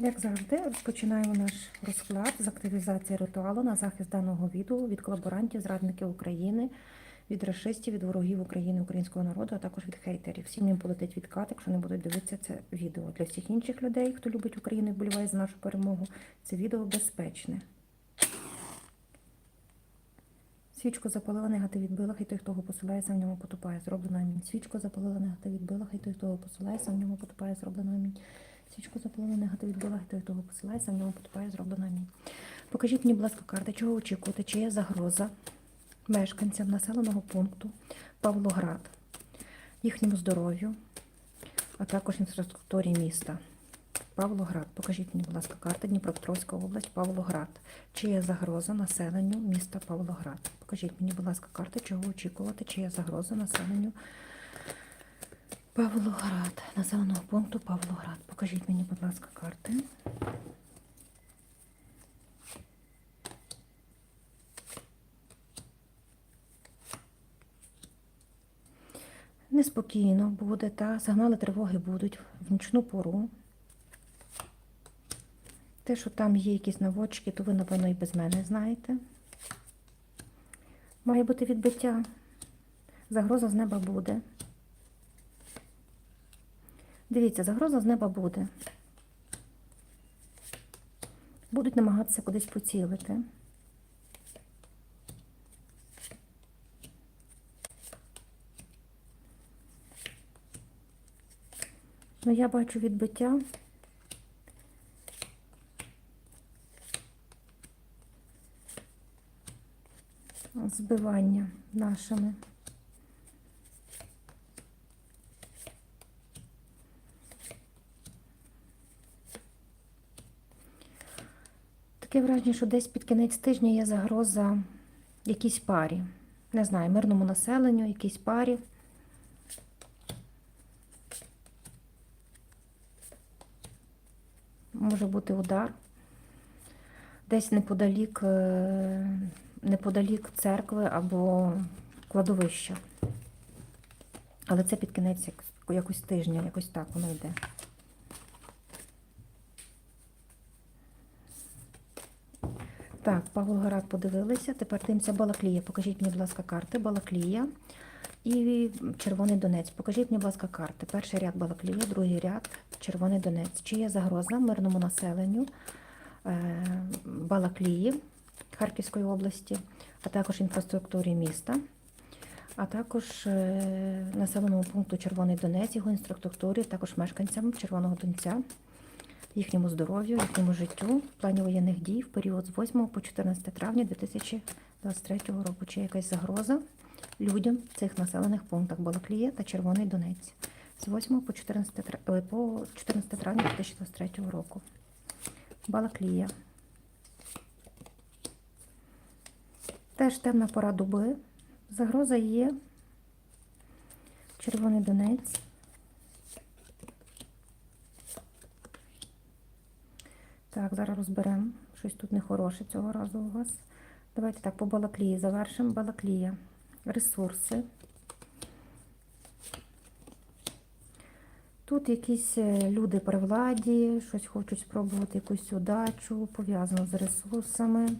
Як завжди, розпочинаємо наш розклад з активізації ритуалу на захист даного відео від колаборантів, зрадників України, від расистів, від ворогів України, українського народу, а також від хейтерів. Всім їм полетить відкат, якщо не будуть дивитися це відео. Для всіх інших людей, хто любить Україну і вболіває за нашу перемогу, це відео безпечне. Свічку запалила, негатив відбила, хай той, хто його посилається, в ньому потупає. Зроблено амінь. Свічку запалила, негатив відбила, хай той, хто його посилається, в ньому потупає. Зроблено амінь. Свічку запалила, негатив відбила, той, хто посилається, в ньому потупає. Зроблено амінь. Покажіть мені, будь ласка, карти, чого очікувати, чи є загроза мешканцям населеного пункту Павлоград, їхньому здоров'ю, а також інфраструктурі міста. Павлоград. Покажіть мені, будь ласка, карта Дніпропетровська область, Павлоград. Чи є загроза населенню міста Павлоград? Покажіть мені, будь ласка, карти, чого очікувати, чи є загроза населенню Павлоград, населеного пункту Павлоград. Покажіть мені, будь ласка, карти. Неспокійно буде, та сигнали тривоги будуть в нічну пору. Те, що там є якісь наводчики, то ви, напевно, і без мене знаєте. Має бути відбиття. Загроза з неба буде. Дивіться, загроза з неба буде. Будуть намагатися кудись поцілити. Ну, я бачу відбиття. збивання нашими. Таке враження, що десь під кінець тижня є загроза якійсь парі. Не знаю, мирному населенню, якійсь парі. Може бути удар. Десь неподалік е, неподалік церкви або кладовища. Але це під кінець якось тижня, якось так воно йде. Так, Павлоград подивилися. Тепер дивимося Балаклія. Покажіть мені, будь ласка, карти. Балаклія і Червоний Донець. Покажіть мені, будь ласка, карти. Перший ряд Балаклія, другий ряд Червоний Донець. Чи є загроза мирному населенню е, Балаклії? Харківської області, а також інфраструктурі міста, а також е, населеному пункту Червоний Донець, його інфраструктурі, також мешканцям Червоного Донця, їхньому здоров'ю, їхньому життю в плані воєнних дій в період з 8 по 14 травня 2023 року. Чи якась загроза людям в цих населених пунктах Балаклія та Червоний Донець з 8 по 14, по 14 травня 2023 року. Балаклія. Теж темна пора доби. Загроза є. Червоний Донець. Так, зараз розберемо. Щось тут нехороше цього разу у вас. Давайте так, по Балаклії завершимо. Балаклія. Ресурси. Тут якісь е, люди при владі, щось хочуть спробувати якусь удачу, пов'язану з ресурсами.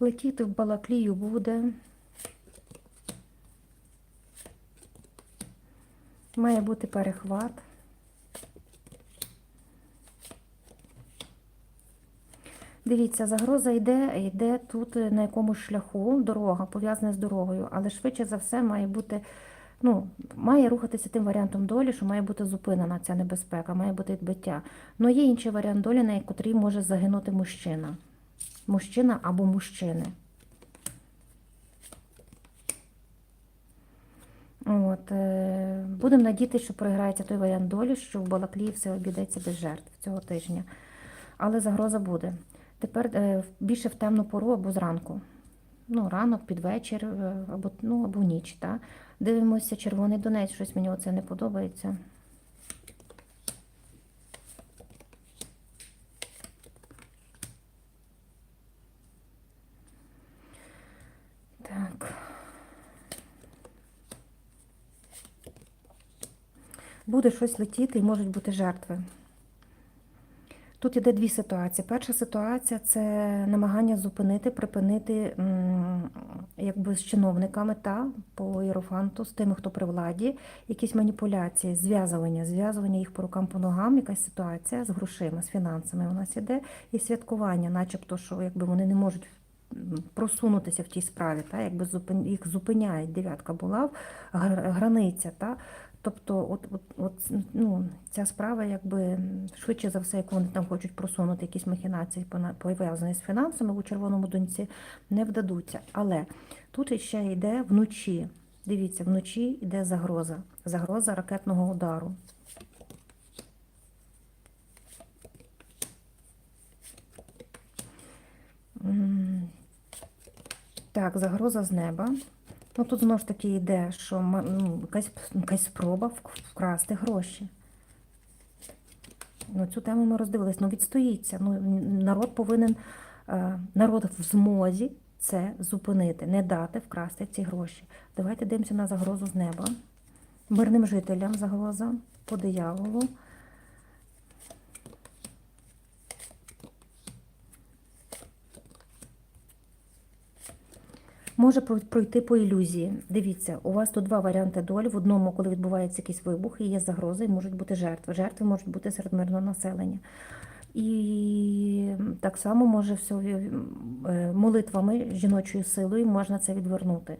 Летіти в Балаклію буде. Має бути перехват. Дивіться, загроза йде, йде тут на якомусь шляху, дорога, пов'язана з дорогою, але швидше за все має бути, ну, має рухатися тим варіантом долі, що має бути зупинена ця небезпека, має бути відбиття. Ну є інший варіант долі, на який може загинути мужчина мужчина або мужчини. От, е, Будемо надіятися, що програється той варіант долі, що в Балаклії все обійдеться без жертв цього тижня. Але загроза буде. Тепер е, більше в темну пору або зранку. Ну, ранок, під вечір, е, або, ну, або ніч. Та? Дивимося, червоний донець, щось мені оце не подобається. Так. Буде щось летіти і можуть бути жертви. Тут іде дві ситуації. Перша ситуація це намагання зупинити, припинити якби з чиновниками та по іерофанту, з тими, хто при владі, якісь маніпуляції, зв'язування, зв'язування їх по рукам, по ногам, якась ситуація з грошима, з фінансами у нас іде, і святкування, начебто, що якби вони не можуть просунутися в тій справі, та, якби їх зупиняють, дев'ятка була, гр- границя. Та, Тобто, от, от, от, ну, ця справа, якби швидше за все, як вони там хочуть просунути якісь махінації пов'язані з фінансами у червоному доньці, не вдадуться. Але тут ще йде вночі. Дивіться, вночі йде загроза. Загроза ракетного удару. Так, загроза з неба. Ну тут знову ж таки йде, що ну, якась, якась спроба вкрасти гроші. Ну, цю тему ми роздивились. Ну, відстоїться. Ну, народ повинен, е, народ в змозі це зупинити, не дати вкрасти ці гроші. Давайте дивимося на загрозу з неба. Мирним жителям загроза по дияволу. Може пройти по ілюзії. Дивіться, у вас тут два варіанти долі. В одному, коли відбувається якийсь вибух, і є загрози, і можуть бути жертви. Жертви можуть бути серед мирного населення. І так само може все е, молитвами, жіночою силою можна це відвернути.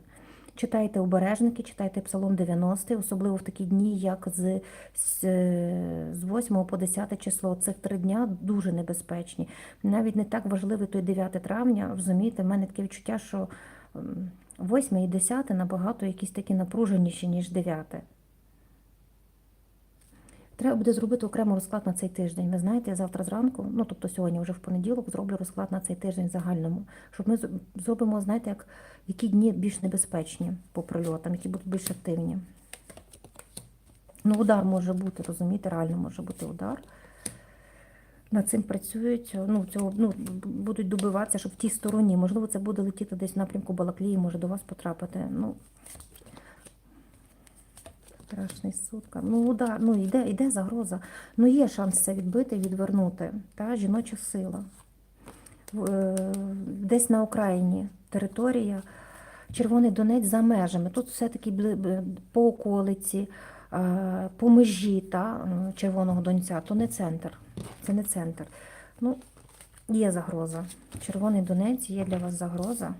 Читайте обережники, читайте Псалом 90, особливо в такі дні, як з, з, е, з 8 по 10 число. Цих три дня дуже небезпечні. Навіть не так важливий той 9 травня. Розумієте, в мене таке відчуття, що м, 8 і 10 набагато якісь такі напруженіші, ніж 9. Треба буде зробити окремо розклад на цей тиждень. Ви знаєте, завтра зранку, ну тобто сьогодні, вже в понеділок, зроблю розклад на цей тиждень загальному, щоб ми зробимо, знаєте, як які дні більш небезпечні по прильотам, які будуть більш активні. Ну, удар може бути, розумієте, реально може бути удар. Над цим працюють, ну, цього, ну, будуть добиватися, щоб в тій стороні. Можливо, це буде летіти десь в напрямку Балаклії, може до вас потрапити. Ну, Страшний сутка. Ну, удар, ну йде, йде загроза. Ну, є шанс це відбити, відвернути. Та? Жіноча сила. Е, Десь на окраїні територія. Червоний Донець за межами. Тут все-таки по околиці, е, по межі та, Червоного Донця, то не центр. Це не центр. Ну, є загроза. Червоний Донець, є для вас загроза.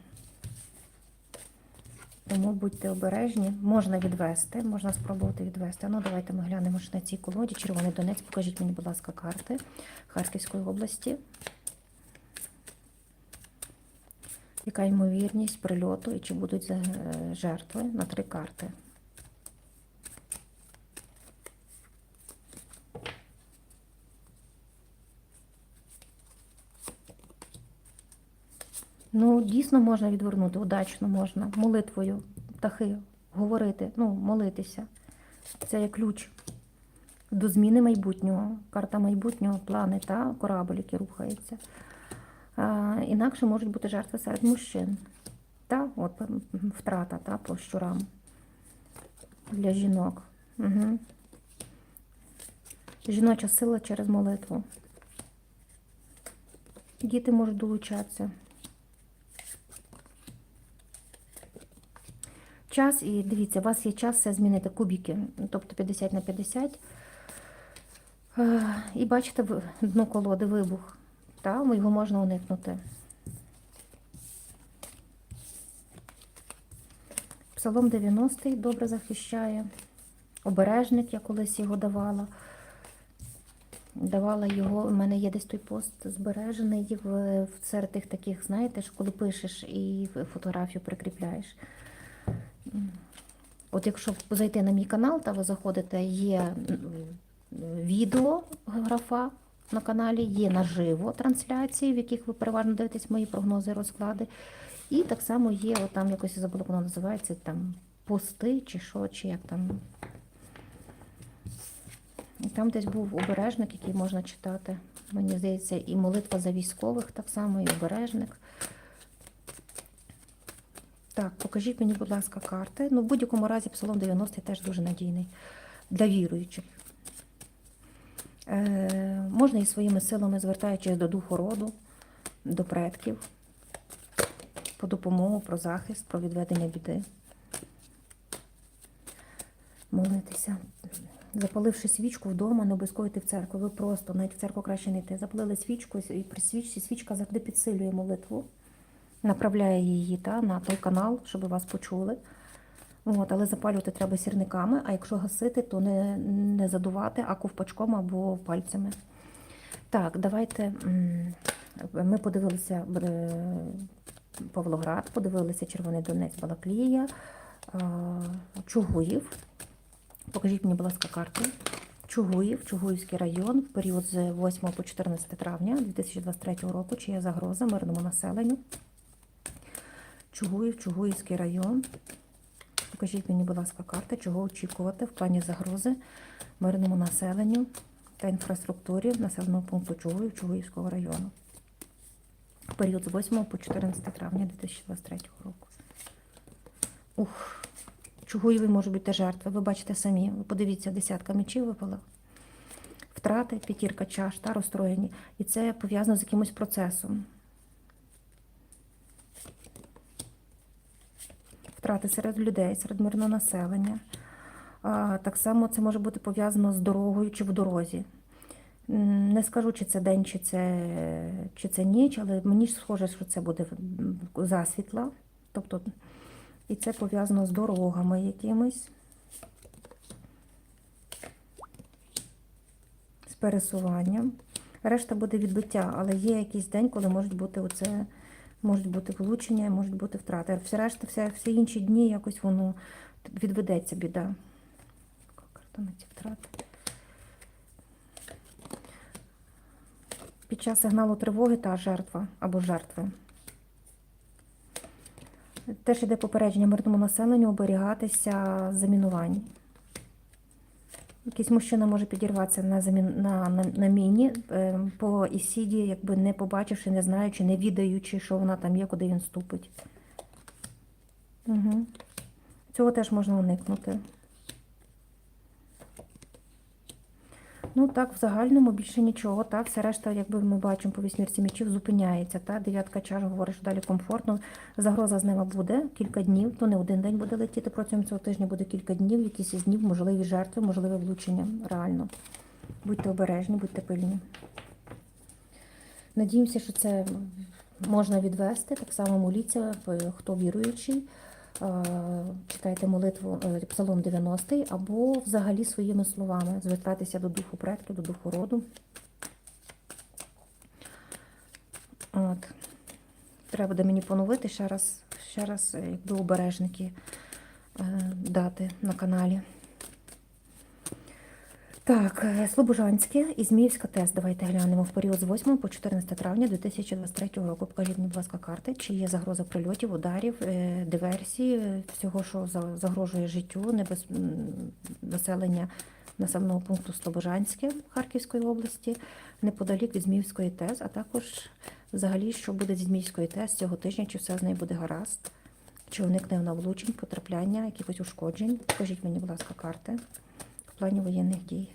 Тому будьте обережні, можна відвести, можна спробувати відвести. Ну, давайте ми глянемо ж на цій колоді. Червоний Донець, покажіть мені, будь ласка, карти Харківської області. Яка ймовірність прильоту і чи будуть е, жертви на три карти? Ну, дійсно можна відвернути, удачно можна, молитвою, птахи, говорити, ну, молитися. Це є ключ до зміни майбутнього. Карта майбутнього, плани та корабль, який рухається. А, інакше можуть бути жертви серед мужчин. Та, от втрата та, по щурам для жінок. Угу. Жіноча сила через молитву. Діти можуть долучатися. Час, і дивіться, у вас є час все змінити кубики, тобто 50 на 50. Е, І бачите дно колоди, вибух. Та, його можна уникнути. Псалом 90 добре захищає. Обережник, я колись його давала. Давала його, у мене є десь той пост збережений в, серед тих таких, знаєте, коли пишеш і фотографію прикріпляєш. От якщо зайти на мій канал, та ви заходите, є відео графа на каналі, є наживо трансляції, в яких ви переважно дивитесь мої прогнози, розклади. І так само є, от там якось я забула, воно називається, там пости чи що, чи як там. І там десь був обережник, який можна читати. Мені здається, і молитва за військових так само, і обережник. Так, покажіть мені, будь ласка, карти. Ну, в будь-якому разі Псалом 90 теж дуже надійний для віруючих. Е, можна і своїми силами, звертаючись до духу роду, до предків, по допомогу, про захист, про відведення біди. Молитися. Запаливши свічку вдома, не обов'язково йти в церкву. Ви просто навіть в церкву краще не йти. Запалили свічку, і при свічці свічка завжди підсилює молитву, направляє її та, на той канал, щоб вас почули. От, але запалювати треба сірниками, а якщо гасити, то не, не задувати, а ковпачком або пальцями. Так, давайте ми подивилися е, Павлоград, подивилися Червоний Донець, Балаклія, е, Чугуїв. Покажіть мені, будь ласка, карту. Чугуїв, Чугуївський район в період з 8 по 14 травня 2023 року, чи є загроза мирному населенню. Чугуїв, Чугуївський район. Покажіть мені, будь ласка, карти, чого очікувати в плані загрози мирному населенню та інфраструктурі населеного пункту Чугуїв Чугуївського району. В період з 8 по 14 травня 2023 року. Ух, Чугуєві можуть бути жертви. Ви бачите самі. Ви подивіться, десятка мечів випала. Втрати, п'ятірка чаш та розстроєні. І це пов'язано з якимось процесом. Втрати серед людей, серед мирного населення. Так само це може бути пов'язано з дорогою чи в дорозі. Не скажу, чи це день, чи це, чи це ніч, але мені ж схоже, що це буде засвітла. Тобто, і це пов'язано з дорогами якимись, з пересуванням. Решта буде відбиття, але є якийсь день, коли можуть бути оце, можуть бути влучення, можуть бути втрати. Все решта, все, всі інші дні якось воно відведеться біда. Карта ці втрати. Під час сигналу тривоги та жертва або жертви. Теж йде попередження мирному населенню оберігатися замінувань. Якийсь мужчина може підірватися на, замін... на, на, на міні е, по Ісіді, якби не побачивши, не знаючи, не відаючи, що вона там є, куди він ступить. Угу. Цього теж можна уникнути. Ну так, в загальному більше нічого. Так, все решта, якби ми бачимо по вісьмірці мечів, зупиняється. Так, дев'ятка чаш говорить, що далі комфортно. Загроза з неба буде кілька днів, то не один день буде летіти. Протягом цього тижня буде кілька днів, якісь із днів, можливі жертви, можливе влучення. Реально. Будьте обережні, будьте пильні. Надіємося, що це можна відвести. Так само моліться, хто віруючий. Е, читайте молитву е, Псалом 90 або взагалі своїми словами звертатися до духу предків, до духу роду. От. Треба буде мені поновити ще раз, ще раз, е, якби обережники дати на каналі. Так, е, Слобожанське і Зміївська ТЕС. Давайте глянемо в період з 8 по 14 травня 2023 року. Покажіть, будь ласка, карти, чи є загроза прильотів, ударів, е, диверсій, е, всього, що загрожує життю, небез... населення населеного пункту Слобожанське Харківської області, неподалік від Зміївської ТЕС, а також взагалі, що буде зі Зміївської ТЕС цього тижня, чи все з нею буде гаразд, чи уникне вона влучень, потрапляння, якихось ушкоджень. Покажіть мені, будь ласка, карти в плані воєнних дій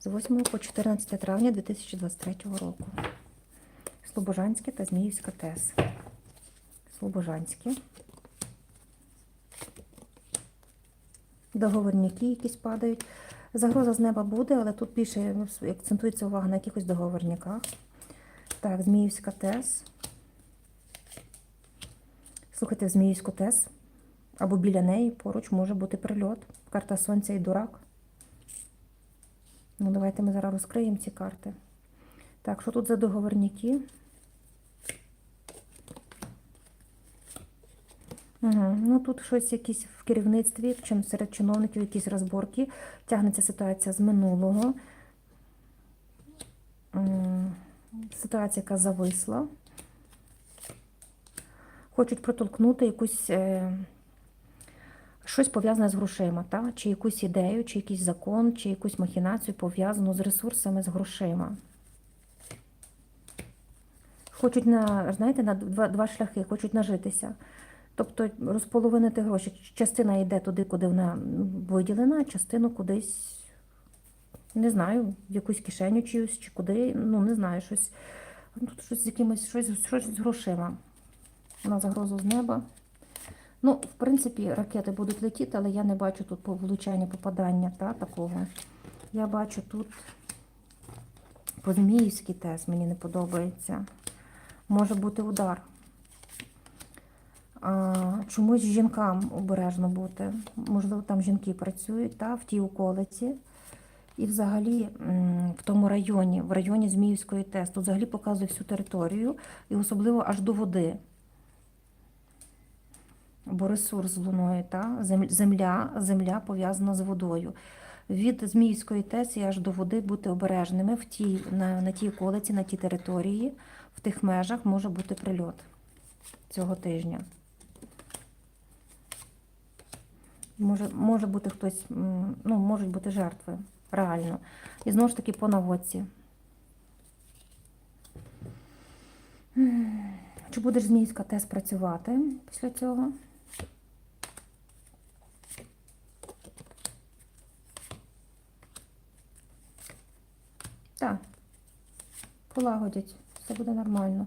з 8 по 14 травня 2023 року. Слобожанське та Зміївська ТЕС. Слобожанське. Договорняки якісь падають. Загроза з неба буде, але тут більше акцентується увага на якихось договорняках. Так, Зміївська ТЕС. Слухайте, Зміївську ТЕС. Або біля неї поруч може бути прильот. Карта Сонця і дурак. Ну, давайте ми зараз розкриємо ці карти. Так, що тут за договорники? Угу. Ну, тут щось якісь в керівництві, чим серед чиновників якісь розборки. Тягнеться ситуація з минулого. Ситуація, яка зависла. Хочуть протолкнути якусь. Щось пов'язане з грошима, та? чи якусь ідею, чи якийсь закон, чи якусь махінацію пов'язану з ресурсами, з грошима. Хочуть на, знаєте, на два, два шляхи, хочуть нажитися. Тобто розполовинити гроші. Частина йде туди, куди вона виділена, а частину кудись Не знаю, в якусь кишеню чиюсь чи куди. Ну, не знаю, щось. Тут щось з якимось, щось, щось з грошима. На загрозу з неба. Ну, в принципі, ракети будуть летіти, але я не бачу тут по влучання, попадання та, такого. Я бачу тут по Зміївський тест, мені не подобається. Може бути удар. А, чомусь жінкам обережно бути. Можливо, там жінки працюють та, в тій околиці. І взагалі в тому районі, в районі Зміївської ТЕС, тут взагалі показує всю територію, і особливо аж до води. Бо ресурс з луною, та? земля, земля пов'язана з водою. Від Зміївської ТЕС і аж до води бути обережними в тій, на, на тій околиці, на тій території, в тих межах може бути прильот цього тижня. Може, може бути хтось, ну, можуть бути жертви, реально. І знову ж таки по наводці. Чи буде ж Зміївська ТЕС працювати після цього? Так, полагодять, все буде нормально.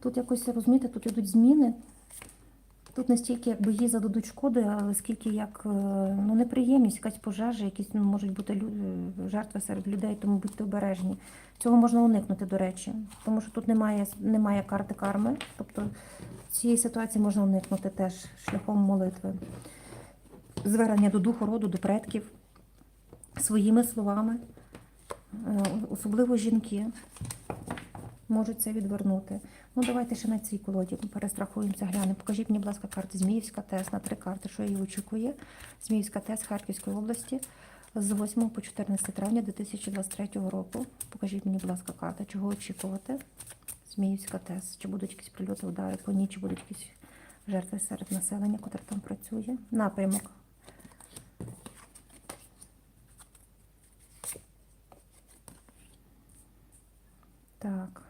Тут якось, розумієте, тут йдуть зміни. Тут не стільки якби їй зададуть шкоди, але скільки як е, ну, неприємність, якась пожежа, якісь ну, можуть бути лю- жертви серед людей, тому будьте обережні. Цього можна уникнути, до речі, тому що тут немає, немає карти карми. Тобто цієї ситуації можна уникнути теж шляхом молитви. Звернення до духу роду, до предків своїми словами. Е, Особливо жінки можуть це відвернути. Ну, давайте ще на цій колоді перестрахуємося, глянемо. Покажіть мені, будь ласка, карти Зміївська ТЕС на три карти, що її очікує. Зміївська ТЕС Харківської області з 8 по 14 травня 2023 року. Покажіть мені, будь ласка, карта, чого очікувати. Зміївська ТЕС. Чи будуть якісь прильоти, удари по ній, чи будуть якісь жертви серед населення, котре там працює. Напрямок. Так.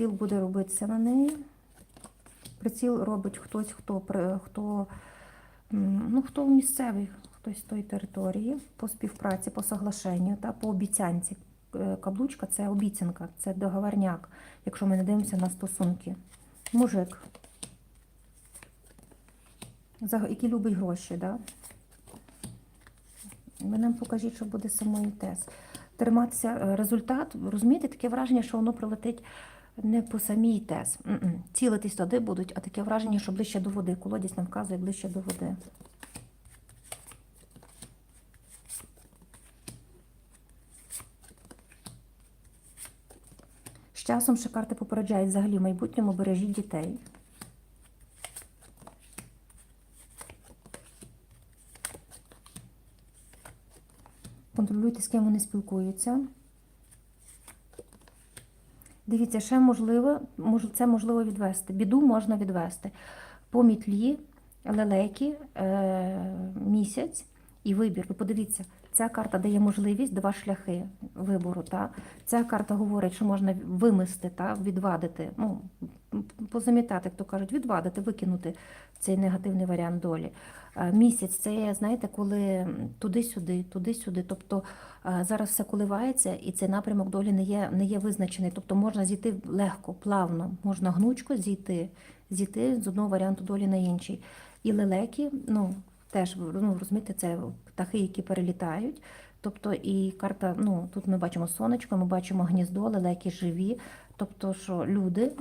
Приціл буде робитися на неї. Приціл робить хтось, хто, хто, ну, хто місцевий, хтось з тої території, по співпраці, по соглашенню та по обіцянці. Е, Каблучка це обіцянка, це договорняк, якщо ми не дивимося на стосунки. Мужик, який любить гроші, да? Ви нам покажіть, що буде з самою ТЕС. Триматися е, результат, розумієте, таке враження, що воно прилетить не по самій. М-м. Цілитись туди будуть, а таке враження, що ближче до води. Колодязь нам вказує ближче до води. З часом ще карти попереджають взагалі в майбутньому бережіть дітей. Контролюйте, з ким вони спілкуються. Дивіться, ще можливо, мож- це можливо відвести. Біду можна відвести. По мітлі, лелекі, е, місяць і вибір. Ви подивіться, ця карта дає можливість два шляхи вибору. Та? Ця карта говорить, що можна вимести, та? відвадити, ну, позамітати, як то кажуть, відвадити, викинути цей негативний варіант долі. Е, Місяць це, знаєте, коли туди-сюди, туди-сюди. Тобто е, зараз все коливається, і цей напрямок долі не є, не є визначений. Тобто можна зійти легко, плавно, можна гнучко зійти, зійти з одного варіанту долі на інший. І лелеки, ну теж ну, розумієте, це птахи, які перелітають. Тобто і карта, ну тут ми бачимо сонечко, ми бачимо гніздо, лелеки живі. Тобто, що люди,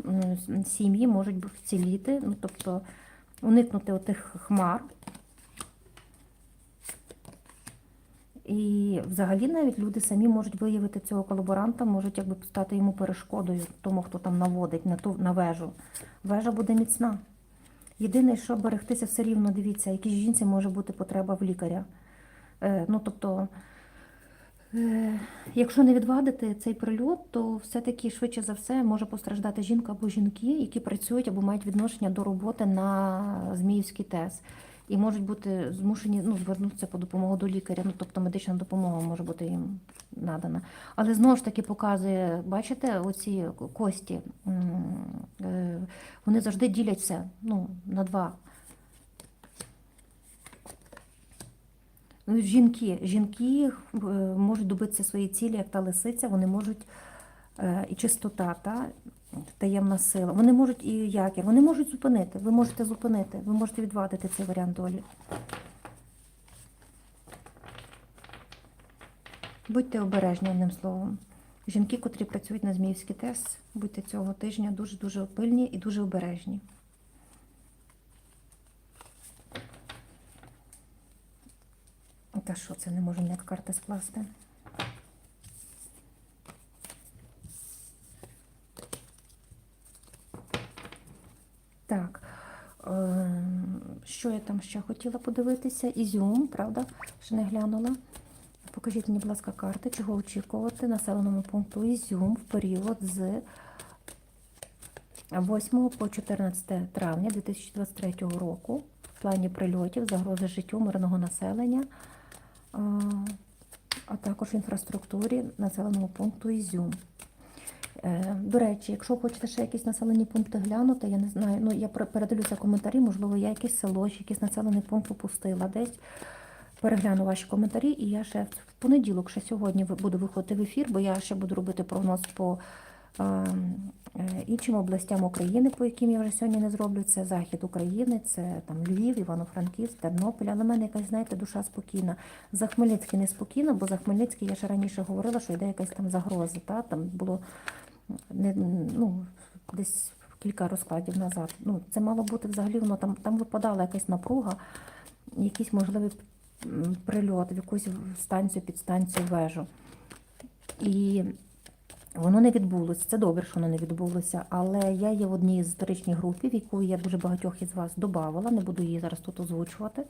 сім'ї можуть вціліти, ну тобто уникнути отих хмар. І взагалі навіть люди самі можуть виявити цього колаборанта, можуть якби стати йому перешкодою, тому хто там наводить на ту на вежу. Вежа буде міцна. Єдине, що берегтися все рівно, дивіться, якій жінці може бути потреба в лікаря. Е, ну тобто, якщо не відвадити цей прильот, то все-таки швидше за все може постраждати жінка або жінки, які працюють або мають відношення до роботи на Зміївський ТЕС. І можуть бути змушені ну, звернутися по допомогу до лікаря, ну тобто медична допомога може бути їм надана. Але знову ж таки показує, бачите, оці кості, е, вони завжди діляться ну, на два. Ну, Жінки, жінки е, можуть добитися своєї цілі, як та лисиця, вони можуть е, і чистота, та, таємна сила. Вони можуть і якір, вони можуть зупинити. Ви можете зупинити, ви можете відвадити цей варіант долі. Будьте обережні одним словом. Жінки, котрі працюють на Зміївський ТЕС, будьте цього тижня дуже-дуже пильні і дуже обережні. Та що це не можу ніяк карти скласти? Так. е, Що я там ще хотіла подивитися? Ізюм, правда? Ще не глянула. Покажіть мені, будь ласка, карти, чого очікувати населеному пункту Ізюм в період з 8 по 14 травня 2023 року в плані прильотів, загрози життю мирного населення, а, також інфраструктурі населеного пункту Ізюм. Е, До речі, якщо хочете ще якісь населені пункти глянути, я не знаю, ну я пер- передивлюся коментарі, можливо, я якесь село, чи якийсь населений пункт упустила десь. Перегляну ваші коментарі, і я ще в понеділок, ще сьогодні буду виходити в ефір, бо я ще буду робити прогноз по іншим областям України, по яким я вже сьогодні не зроблю. Це захід України, це там Львів, Івано-Франківськ, Тернопіль. Але в мене якась, знаєте, душа спокійна. За Хмельницький не спокійна, бо за Хмельницький я ще раніше говорила, що йде якась там загроза. Та? Там було не, ну, десь кілька розкладів назад. Ну, це мало бути взагалі, воно там, там випадала якась напруга, якийсь можливий прильот в якусь станцію, підстанцію, вежу. І воно не відбулося. Це добре, що воно не відбулося. Але я є в одній з історичній групі, в яку я дуже багатьох із вас додавала, не буду її зараз тут озвучувати.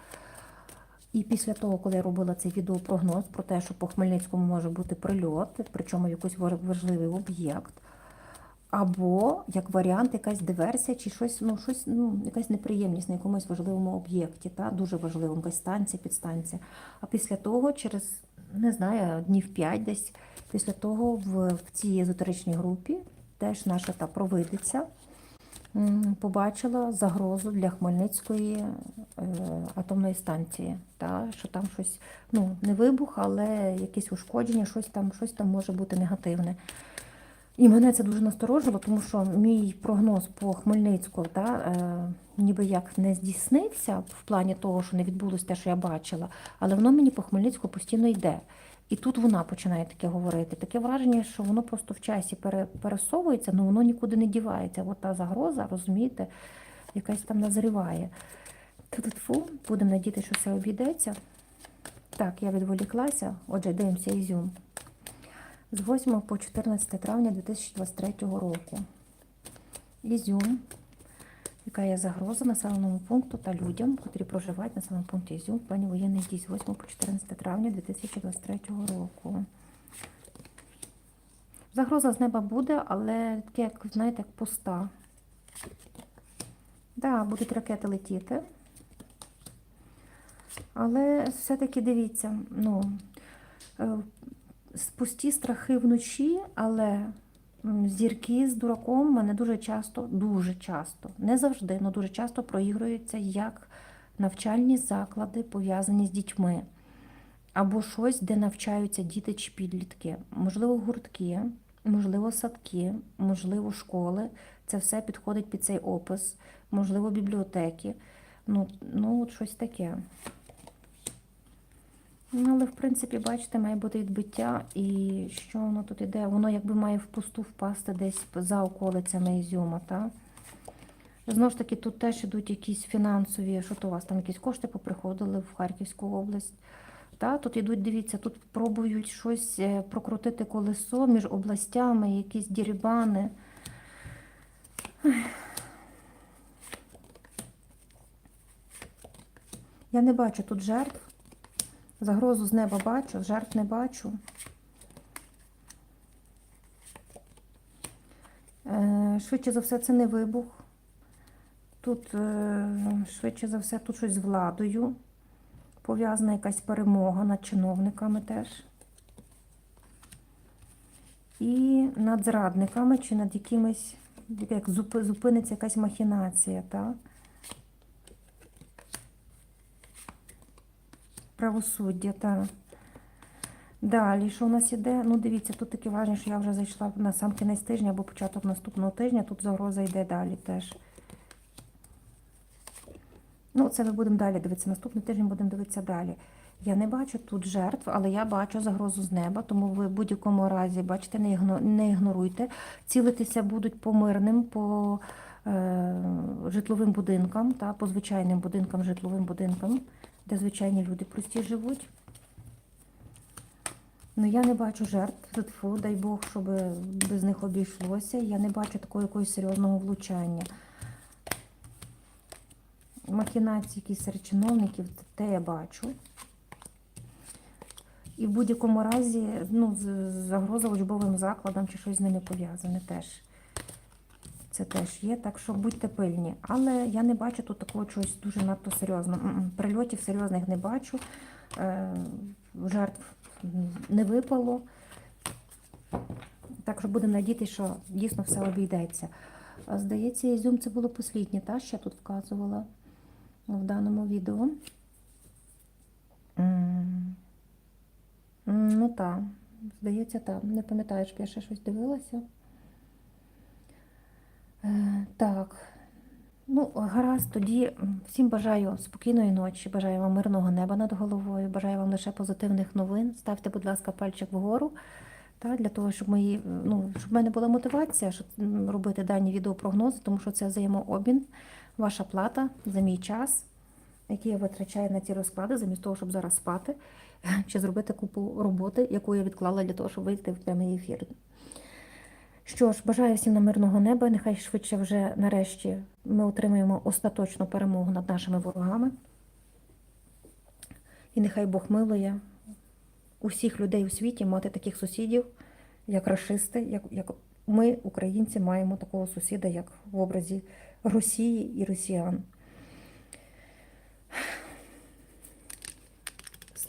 І після того, коли я робила цей відеопрогноз про те, що по Хмельницькому може бути прильот, причому якийсь важливий об'єкт, або як варіант якась диверсія, чи щось, ну, щось, ну, якась неприємність на якомусь важливому об'єкті, дуже важливому, якась станція, підстанція. А після того, через, не знаю, днів 5 десь, після того в, в цій езотеричній групі теж наша та провидиця побачила загрозу для Хмельницької е, атомної станції. Та, що там щось, ну, не вибух, але якісь ушкодження, щось там, щось там може бути негативне. І мене це дуже насторожило, тому що мій прогноз по Хмельницьку та, е, ніби як не здійснився в плані того, що не відбулося те, що я бачила, але воно мені по Хмельницьку постійно йде. І тут вона починає таке говорити. Таке враження, що воно просто в часі пере- пересовується, але воно нікуди не дівається. От та загроза, розумієте, якась там назріває. Ту-ту-тфу, будемо надіятися, що все обійдеться. Так, я відволіклася. Отже, дивимося Ізюм з 8 по 14 травня 2023 року. Ізюм, яка є загроза населеному пункту та людям, котрі проживають в населеному пункті Ізюм в плані воєнних дій з 8 по 14 травня 2023 року. Загроза з неба буде, але таке, як, знаєте, як пуста. Да, будуть ракети летіти. Але все-таки дивіться, ну, е, пусті страхи вночі, але зірки з дураком мене дуже часто, дуже часто, не завжди, але дуже часто проігруються як навчальні заклади, пов'язані з дітьми. Або щось, де навчаються діти чи підлітки. Можливо, гуртки, можливо, садки, можливо, школи. Це все підходить під цей опис, можливо, бібліотеки. Ну, ну от щось таке. Ну, але в принципі, бачите, має бути відбиття, і що воно тут іде? Воно якби має впусту впасти десь за околицями Ізюма, так? Знову ж таки, тут теж ідуть якісь фінансові, що то у вас там якісь кошти поприходили в Харківську область. Та, тут ідуть, дивіться, тут пробують щось е, прокрутити колесо між областями, якісь дірібани. Я не бачу тут жертв. Загрозу з неба бачу, жертв не бачу. Е, Швидше за все, це не вибух. Тут, е, швидше за все, тут щось з владою. Пов'язана якась перемога над чиновниками теж. І над зрадниками, чи над якимись, як зупиниться якась махінація, так? Правосуддя, так. Далі, що у нас іде? Ну, дивіться, тут таке важне, що я вже зайшла на сам кінець тижня або початок наступного тижня. Тут загроза йде далі теж. Ну, це ми будемо далі дивитися. Наступний тиждень будемо дивитися далі. Я не бачу тут жертв, але я бачу загрозу з неба, тому ви в будь-якому разі, бачите, не ігноруйте. Цілитися будуть по мирним, по е, житловим будинкам, та, по звичайним будинкам, житловим будинкам, де звичайні люди прості живуть. Ну, я не бачу жертв, Фу, дай Бог, щоб без них обійшлося. Я не бачу такого якогось серйозного влучання. Махінації якісь серед чиновників, те я бачу. І в будь-якому разі ну, загроза учбовим закладам чи щось з ними пов'язане теж. Це теж є, так що будьте пильні. Але я не бачу тут такого чогось дуже надто серйозного. Прильотів серйозних не бачу. Е, Жертв не випало. Так що будемо надіятися, що дійсно все обійдеться. Здається, Ізюм це було посліднє, та, що я тут вказувала в даному відео. Ну так, здається, так. Не пам'ятаю, щоб я ще щось дивилася. Е, Так. Ну, гаразд, тоді всім бажаю спокійної ночі, бажаю вам мирного неба над головою, бажаю вам лише позитивних новин. Ставте, будь ласка, пальчик вгору, та, для того, щоб мої, е, ну, щоб в мене була мотивація щоб робити дані відеопрогнози, тому що це взаємообмін, ваша плата за мій час, який я витрачаю на ці розклади, замість того, щоб зараз спати, чи зробити купу роботи, яку я відклала для того, щоб вийти в прямий ефір. Що ж, бажаю всім на мирного неба. Нехай швидше вже нарешті ми отримаємо остаточну перемогу над нашими ворогами. І нехай Бог милує усіх людей у світі мати таких сусідів, як расисти, як, як ми, українці, маємо такого сусіда, як в образі Росії і росіян.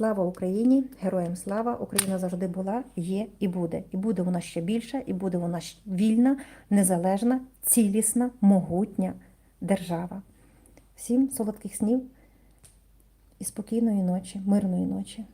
Слава Україні! Героям слава! Україна завжди була, є і буде. І буде вона ще більша, і буде вона вільна, незалежна, цілісна, могутня держава. Всім солодких снів і спокійної ночі, мирної ночі.